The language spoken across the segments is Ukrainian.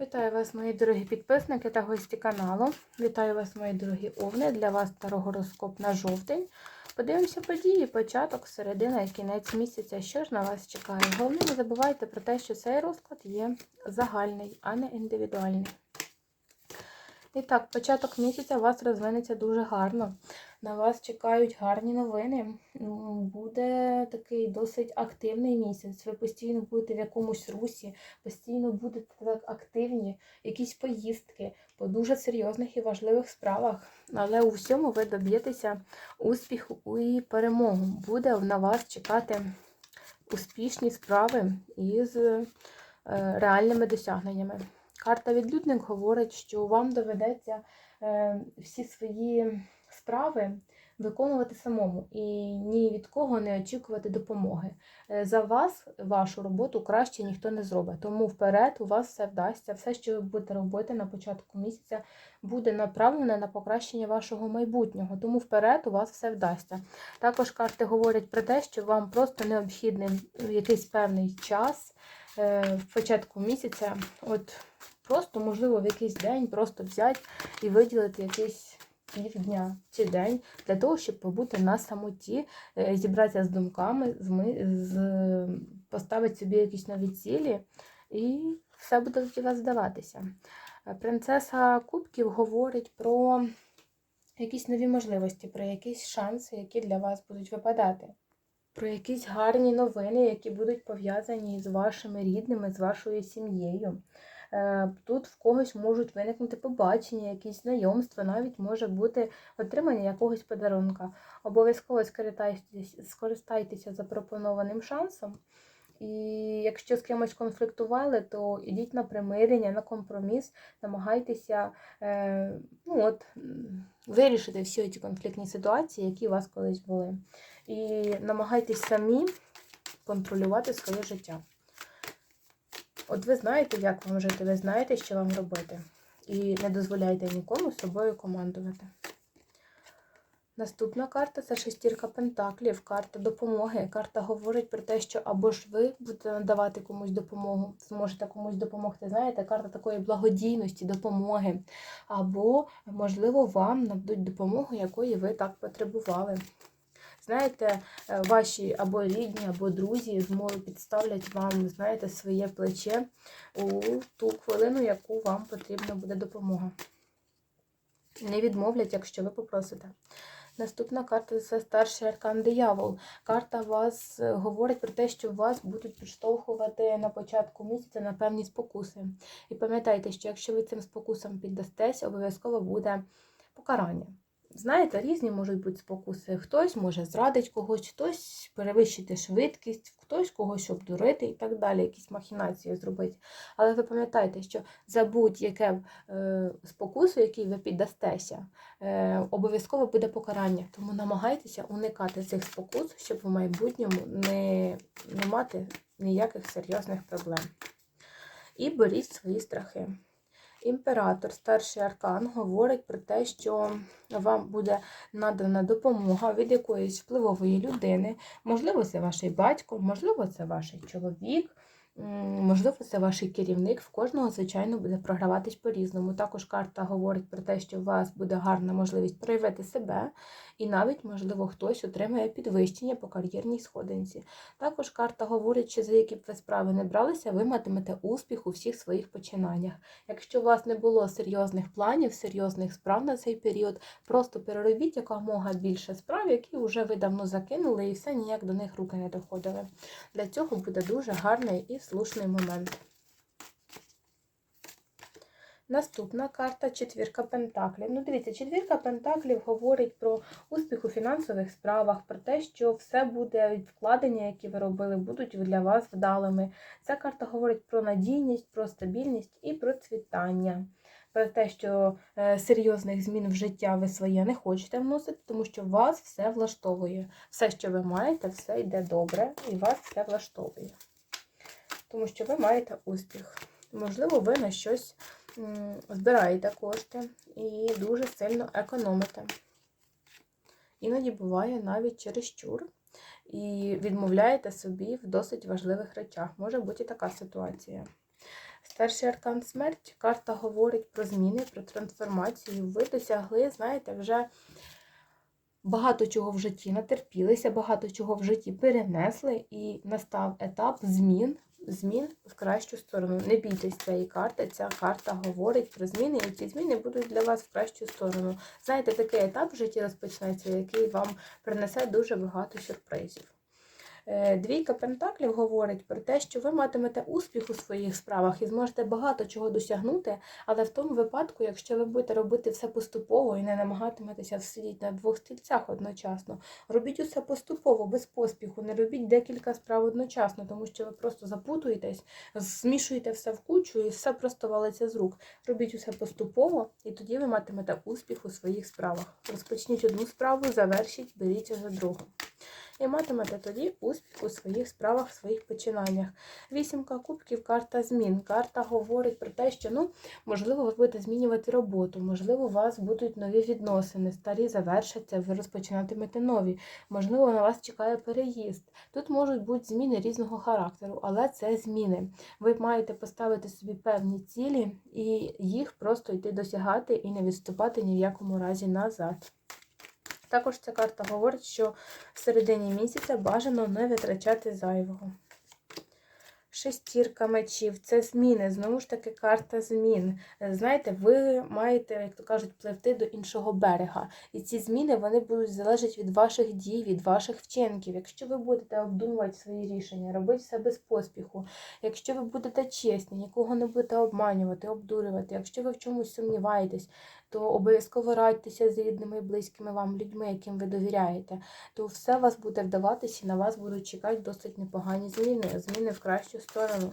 Вітаю вас, мої дорогі підписники та гості каналу. Вітаю вас, мої дорогі овни. Для вас старогороскоп на жовтень. Подивимося події, початок, середина і кінець місяця. Що ж на вас чекає? Головне, не забувайте про те, що цей розклад є загальний, а не індивідуальний. І так, початок місяця у вас розвинеться дуже гарно. На вас чекають гарні новини. Буде такий досить активний місяць. Ви постійно будете в якомусь русі, постійно будете так активні, якісь поїздки по дуже серйозних і важливих справах. Але у всьому ви доб'єтеся успіху і перемогу. Буде на вас чекати успішні справи із е, реальними досягненнями. Карта відлюдник говорить, що вам доведеться е, всі свої справи виконувати самому і ні від кого не очікувати допомоги. Е, За вас вашу роботу краще ніхто не зробить. Тому вперед у вас все вдасться. Все, що ви будете робити на початку місяця, буде направлене на покращення вашого майбутнього. Тому вперед у вас все вдасться. Також карти говорять про те, що вам просто необхідний якийсь певний час е, в початку місяця. От просто, можливо, в якийсь день просто взяти і виділити якийсь півдня чи день для того, щоб побути на самоті, е, зібратися з думками, з, поставити собі якісь нові цілі, і все буде для вас здаватися. Е, Принцеса Кубків говорить про якісь нові можливості, про якісь шанси, які для вас будуть випадати. Про якісь гарні новини, які будуть пов'язані з вашими рідними, з вашою сім'єю. Е, Тут в когось можуть виникнути побачення, якісь знайомства, навіть може бути отримання якогось подарунка. Обов'язково скористайтеся, запропонованим шансом. І якщо з кимось конфліктували, то ідіть на примирення, на компроміс, намагайтеся е, ну от, вирішити всі ці конфліктні ситуації, які у вас колись були. І намагайтесь самі контролювати своє життя. От ви знаєте, як вам жити, ви знаєте, що вам робити. І не дозволяйте нікому собою командувати. Наступна карта це шестірка пентаклів, карта допомоги. Карта говорить про те, що або ж ви будете надавати комусь допомогу, зможете комусь допомогти. Знаєте, карта такої благодійності, допомоги. Або, можливо, вам нададуть допомогу, якої ви так потребували. Знаєте, е, ваші або рідні, або друзі зможуть підставлять вам, знаєте, своє плече у ту хвилину, яку вам потрібна буде допомога. Не відмовлять, якщо ви попросите. Наступна карта це старший аркан диявол. Карта вас е, говорить про те, що вас будуть підштовхувати на початку місяця на певні спокуси. І пам'ятайте, що якщо ви цим спокусам піддастесь, обов'язково буде покарання. Знаєте, різні можуть бути спокуси. Хтось може зрадити когось, хтось перевищити швидкість, хтось когось обдурити і так далі, якісь махінації зробити. Але ви пам'ятайте, що за будь-яке е, спокусу, який ви піддастеся, е, обов'язково буде покарання. Тому намагайтеся уникати цих спокус, щоб в майбутньому не, не мати ніяких серйозних проблем. І беріть свої страхи. Імператор, старший аркан, говорить про те, що вам буде надана допомога від якоїсь впливової людини. Можливо, це ваш батько, можливо, це ваш чоловік, можливо, це ваш керівник. В кожного, звичайно, буде програватись по-різному. Також карта говорить про те, що у вас буде гарна можливість проявити себе, і навіть, можливо, хтось отримає підвищення по кар'єрній сходинці. Також карта говорить, що за які б ви справи не бралися, ви матимете успіх у всіх своїх починаннях. Якщо у вас не було серйозних планів, серйозних справ на цей період, просто переробіть якомога більше справ, які вже ви давно закинули, і все ніяк до них руки не доходили. Для цього буде дуже гарний і слушний момент. Наступна карта четвірка пентаклів. Ну, дивіться, четвірка пентаклів говорить про успіх у фінансових справах, про те, що все буде вкладення, які ви робили, будуть для вас вдалими. Ця карта говорить про надійність, про стабільність і процвітання. Про те, що е, серйозних змін в життя ви своє не хочете вносити, тому що вас все влаштовує. Все, що ви маєте, все йде добре, і вас все влаштовує. Тому що ви маєте успіх. Можливо, ви на щось збираєте кошти і дуже сильно економите. Іноді буває навіть чересчур. І відмовляєте собі в досить важливих речах. Може бути і така ситуація. Старший аркан смерть. Карта говорить про зміни, про трансформацію. Ви досягли, знаєте, вже багато чого в житті натерпілися, багато чого в житті перенесли, і настав етап змін. Змін в кращу сторону. Не бійтесь цієї карти. Ця карта говорить про зміни, і ці зміни будуть для вас в кращу сторону. Знаєте, такий етап в житті розпочнеться, який вам принесе дуже багато сюрпризів. Е, Двійка Пентаклів говорить про те, що ви матимете успіх у своїх справах і зможете багато чого досягнути, але в тому випадку, якщо ви будете робити все поступово і не намагатиметеся сидіти на двох стільцях одночасно, робіть усе поступово, без поспіху, не робіть декілька справ одночасно, тому що ви просто запутуєтесь, змішуєте все в кучу і все просто валиться з рук. Робіть усе поступово, і тоді ви матимете успіх у своїх справах. Розпочніть одну справу, завершіть, беріться за другу і матимете тоді успіх у своїх справах, в своїх починаннях. Вісімка кубків, карта змін. Карта говорить про те, що ну, можливо, ви будете змінювати роботу, можливо, у вас будуть нові відносини, старі завершаться, ви розпочинатимете нові. Можливо, на вас чекає переїзд. Тут можуть бути зміни різного характеру, але це зміни. Ви маєте поставити собі певні цілі і їх просто йти досягати і не відступати ні в якому разі назад. Також ця карта говорить, що в середині місяця бажано не витрачати зайвого. Шестірка мечів це зміни, знову ж таки, карта змін. Знаєте, ви маєте, як то кажуть, пливти до іншого берега. І ці зміни вони будуть залежати від ваших дій, від ваших вчинків. Якщо ви будете обдумувати свої рішення, робити все без поспіху, якщо ви будете чесні, нікого не будете обманювати, обдурювати, якщо ви в чомусь сумніваєтесь, то обов'язково радьтеся з рідними і близькими вам людьми, яким ви довіряєте, то все вас буде вдаватися і на вас будуть чекати досить непогані зміни, зміни в кращу сторону.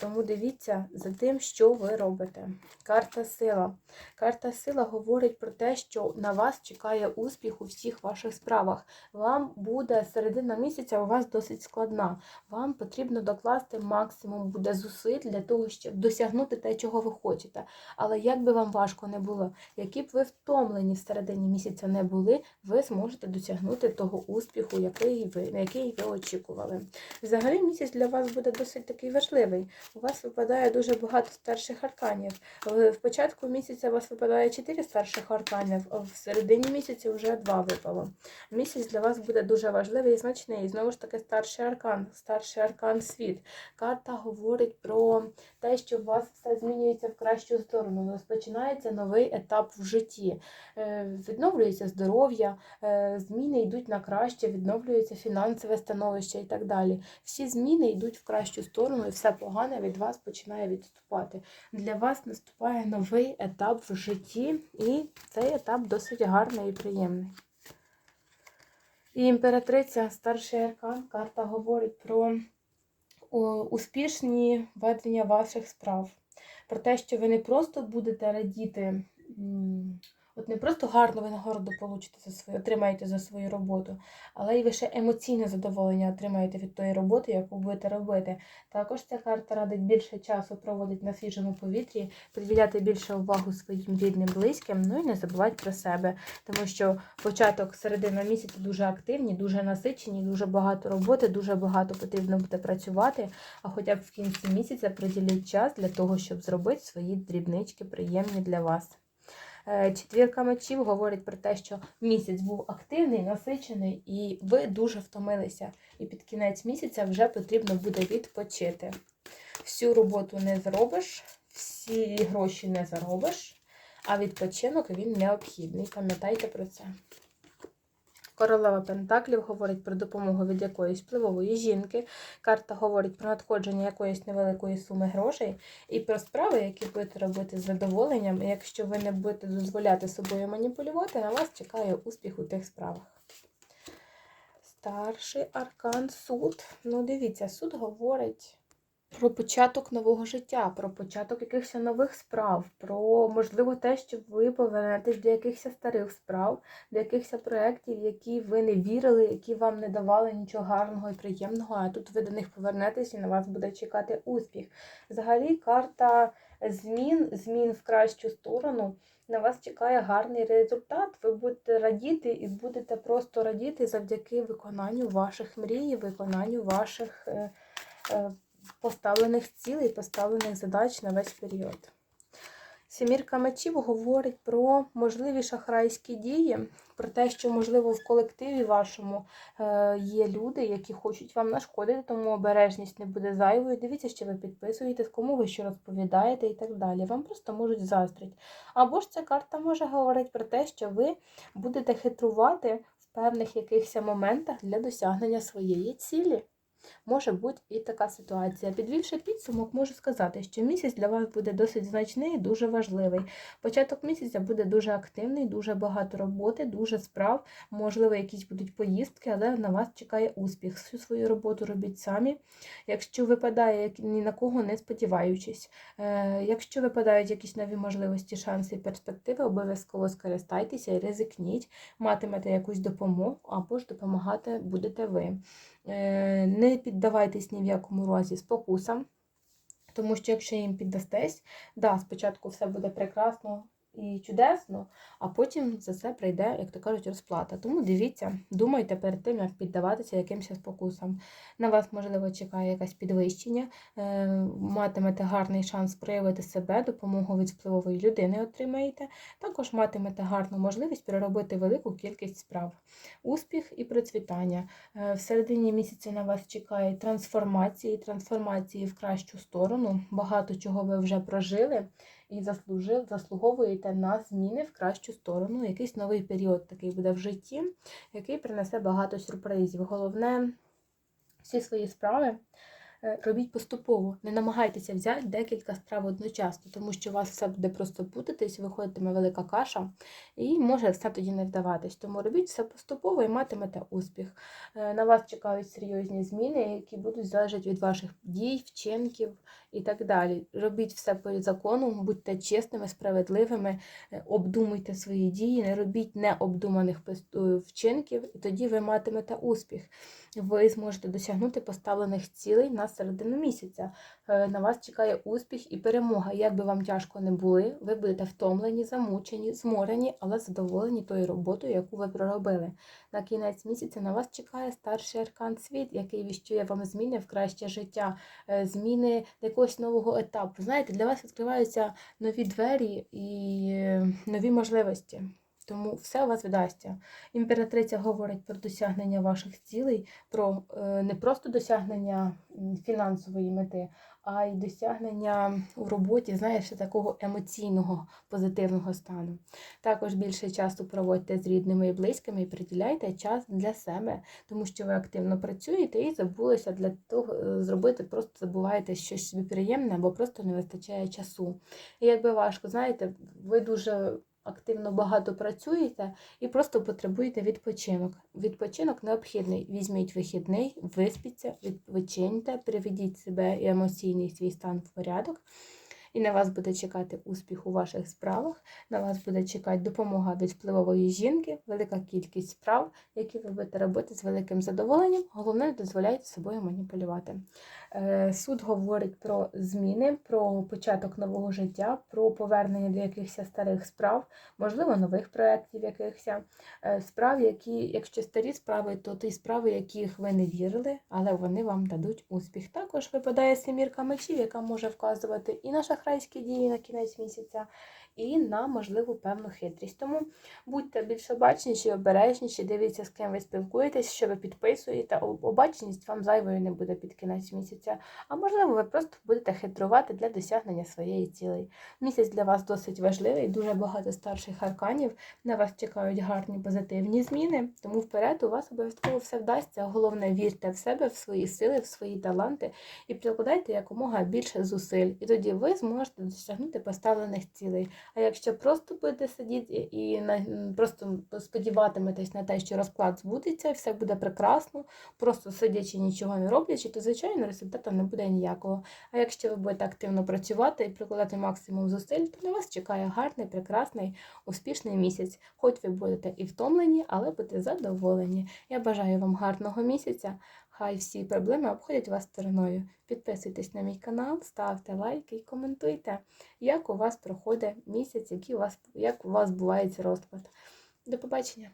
Тому дивіться за тим, що ви робите. Карта сила. Карта сила говорить про те, що на вас чекає успіх у всіх ваших справах. Вам буде середина місяця у вас досить складна. Вам потрібно докласти максимум буде зусиль для того, щоб досягнути те, чого ви хочете. Але як би вам важко не було, які б ви втомлені в середині місяця не були, ви зможете досягнути того успіху, який ви, на який ви очікували. Взагалі місяць для вас буде досить такий важливий у вас випадає дуже багато старших арканів. В початку місяця у вас випадає 4 старших арканів, а в середині місяця вже 2 випало. Місяць для вас буде дуже важливий і значний. І знову ж таки, старший аркан, старший аркан світ. Карта говорить про те, що у вас все змінюється в кращу сторону. Розпочинається новий етап в житті. Е, відновлюється здоров'я, е, зміни йдуть на краще, відновлюється фінансове становище і так далі. Всі зміни йдуть в кращу сторону, і все погане від вас починає відступати. Для вас наступає новий етап в житті, і цей етап досить гарний і приємний. І імператриця, старший аркан, карта говорить про успішні ведення ваших справ. Про те, що ви не просто будете радіти. От не просто гарну винагороду получите за свою, отримаєте за свою роботу, але й ви ще емоційне задоволення отримаєте від тої роботи, яку будете робити. Також ця карта радить більше часу проводити на свіжому повітрі, приділяти більше увагу своїм рідним, близьким, ну і не забувати про себе, тому що початок середина місяця дуже активні, дуже насичені, дуже багато роботи, дуже багато потрібно буде працювати. А хоча б в кінці місяця приділіть час для того, щоб зробити свої дрібнички приємні для вас. Е, четвірка мечів говорить про те, що місяць був активний, насичений, і ви дуже втомилися. І під кінець місяця вже потрібно буде відпочити. Всю роботу не зробиш, всі гроші не заробиш, а відпочинок він необхідний. Пам'ятайте про це. Королева Пентаклів говорить про допомогу від якоїсь впливової жінки. Карта говорить про надходження якоїсь невеликої суми грошей і про справи, які будете робити з задоволенням. Якщо ви не будете дозволяти собою маніпулювати, на вас чекає успіх у тих справах. Старший аркан суд. Ну, дивіться, суд говорить про початок нового життя, про початок якихось нових справ, про, можливо, те, що ви повернетесь до якихось старих справ, до якихось проєктів, які ви не вірили, які вам не давали нічого гарного і приємного, а тут ви до них повернетесь і на вас буде чекати успіх. Взагалі, карта змін, змін в кращу сторону. На вас чекає гарний результат. Ви будете радіти і будете просто радіти завдяки виконанню ваших мрій, виконанню ваших. Поставлених цілей, поставлених задач на весь період. Сімірка мечів говорить про можливі шахрайські дії, про те, що, можливо, в колективі вашому е, є люди, які хочуть вам нашкодити, тому обережність не буде зайвою. Дивіться, що ви підписуєте, кому ви що розповідаєте і так далі. Вам просто можуть заздрити. Або ж ця карта може говорити про те, що ви будете хитрувати в певних якихось моментах для досягнення своєї цілі. Може бути і така ситуація. Підвівши підсумок, можу сказати, що місяць для вас буде досить значний і дуже важливий. Початок місяця буде дуже активний, дуже багато роботи, дуже справ, можливо, якісь будуть поїздки, але на вас чекає успіх. Всю свою роботу робіть самі. Якщо випадає ні на кого не сподіваючись, Е, якщо випадають якісь нові можливості, шанси і перспективи, обов'язково скористайтеся і ризикніть, матимете якусь допомогу або ж допомагати будете ви. Е, Не піддавайтесь ні в якому разі спокусам, тому що якщо їм піддастесь, да, спочатку все буде прекрасно і чудесно, а потім за це прийде, як то кажуть, розплата. Тому дивіться, думайте перед тим, як піддаватися якимось спокусам. На вас, можливо, чекає якесь підвищення, е, матимете гарний шанс проявити себе, допомогу від впливової людини отримаєте. Також матимете гарну можливість переробити велику кількість справ. Успіх і процвітання. Е, В середині місяця на вас чекає трансформації, трансформації в кращу сторону. Багато чого ви вже прожили і заслужив, заслуговуєте на зміни в кращу сторону. Якийсь новий період такий буде в житті, який принесе багато сюрпризів. Головне, всі свої справи е, робіть поступово. Не намагайтеся взяти декілька справ одночасно, тому що у вас все буде просто путатись, виходитиме велика каша, і може все тоді не вдаватись. Тому робіть все поступово і матимете успіх. Е, На вас чекають серйозні зміни, які будуть залежати від ваших дій, вчинків і так далі. Робіть все по закону, будьте чесними, справедливими, е, обдумуйте свої дії, не робіть необдуманих е, вчинків, і тоді ви матимете успіх. Ви зможете досягнути поставлених цілей на середину місяця. Е, На вас чекає успіх і перемога. Як би вам тяжко не були, ви будете втомлені, замучені, зморені, але задоволені тою роботою, яку ви проробили. На кінець місяця на вас чекає старший аркан світ, який віщує вам зміни в краще життя, зміни до якогось нового етапу. Знаєте, для вас відкриваються нові двері і е, нові можливості. Тому все у вас вдасться. Імператриця говорить про досягнення ваших цілей, про е, не просто досягнення фінансової мети, а й досягнення у роботі, знаєш, такого емоційного позитивного стану. Також більше часу проводьте з рідними і близькими і приділяйте час для себе, тому що ви активно працюєте і забулися для того е, зробити, просто забуваєте щось собі приємне або просто не вистачає часу. І якби важко, знаєте, ви дуже активно багато працюєте і просто потребуєте відпочинок. Відпочинок необхідний. Візьміть вихідний, виспіться, відпочиньте, приведіть себе і емоційний свій стан в порядок. І на вас буде чекати успіх у ваших справах, на вас буде чекати допомога від впливової жінки, велика кількість справ, які ви будете робити з великим задоволенням. Головне, не дозволяйте собою маніпулювати. Е, Суд говорить про зміни, про початок нового життя, про повернення до якихось старих справ, можливо, нових проєктів якихось е, справ, які, якщо старі справи, то ті справи, яких ви не вірили, але вони вам дадуть успіх. Також випадає семірка мечів, яка може вказувати і на шахрайські дії на кінець місяця, і на можливу певну хитрість. Тому будьте більш обачніші, обережніші, дивіться, з ким ви спілкуєтесь, що ви підписуєте. Об- Обачність вам зайвою не буде під кінець місяця. А можливо, ви просто будете хитрувати для досягнення своєї цілей. Місяць для вас досить важливий, дуже багато старших арканів. На вас чекають гарні позитивні зміни. Тому вперед у вас обов'язково все вдасться. Головне, вірте в себе, в свої сили, в свої таланти і прикладайте якомога більше зусиль. І тоді ви зможете досягнути поставлених цілей. А якщо просто будете сидіти і на просто сподіватиметесь на те, що розклад збудеться, і все буде прекрасно, просто сидячи, нічого не роблячи, то звичайно результату не буде ніякого. А якщо ви будете активно працювати і прикладати максимум зусиль, то на вас чекає гарний, прекрасний, успішний місяць. Хоч ви будете і втомлені, але будете задоволені. Я бажаю вам гарного місяця. Хай всі проблеми обходять вас стороною. Підписуйтесь на мій канал, ставте лайки і коментуйте, як у вас проходить місяць, який у вас, як у вас буває розклад. До побачення!